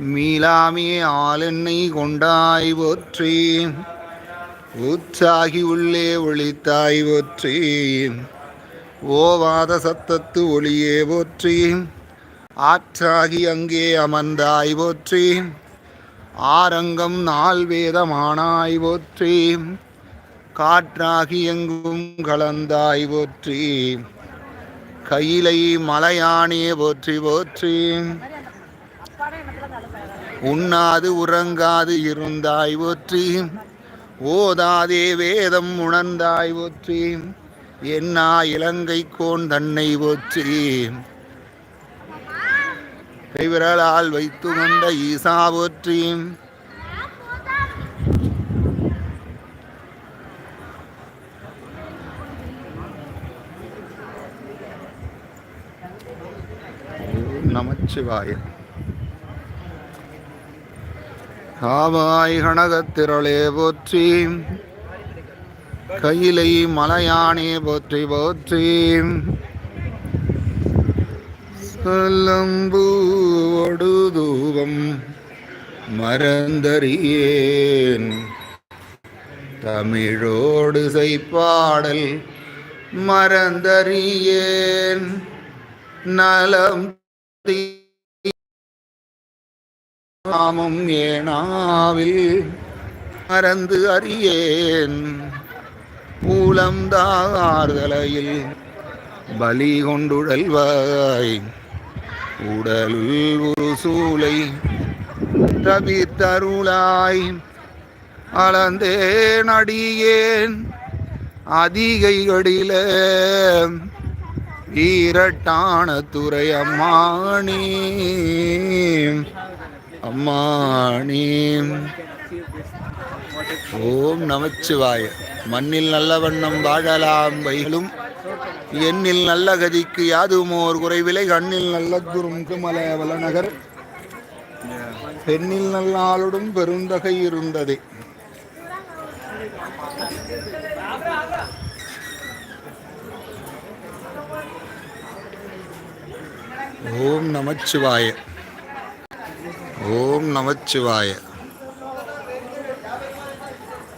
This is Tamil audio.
மீளாமே ஆளெண்ணை கொண்டாய் போற்றி. உற்சாகி உள்ளே ஒளித்தாய் போற்றி. ஓவாத சத்தத்து ஒளியே போற்றி. ஆற்றாகி அங்கே அமர்ந்தாய் போற்றி. ஆரங்கம் நாள் வேதமானாய் போற்றி. காற்றாகி எங்கும் கலந்தாய் போற்றி. கையிலை மலையானே போற்றி போற்றி. உண்ணாது உறங்காது இருந்தாய் போற்றி ஓதாதே வேதம் உணர்ந்தாய் போற்றி என்னா இலங்கை கோன் தன்னை போற்றி கைவிரலால் வைத்து கொண்ட ஈசா போற்றி நமச்சிவாய. காவாய் கனகத்திரளே போற்றி. கையிலை மலையானே போற்றி போற்றி. சொல்லம்பூடு தூபம் மறந்தறியேன். தமிழோடு செய்ப்பாடல் மறந்தறியேன். நலம் தீ நாமும் ஏனாவில் மறந்து அறியேன். ஊலம் தார்தலையில் பலி கொண்டுழல்வாய். உடலுள் ஒரு சூளை தவித்தருளாய் அளந்தேன் அடியேன் அதிகைகளில. வீரட்டான துறை அம்மானி. அம்மானி. ஓம் நமச்சிவாய. மண்ணில் நல்ல வண்ணம் வாழலாம் வைகளும் எண்ணில் நல்ல கதிக்கு யாதுமோர் குறைவிலை. கண்ணில் நல்ல குரும் குமல வளநகர். பெண்ணில் நல்லாளுடன் பெருந்தகை இருந்ததே. ஓம் நமச்சிவாய. நமச்சிவாய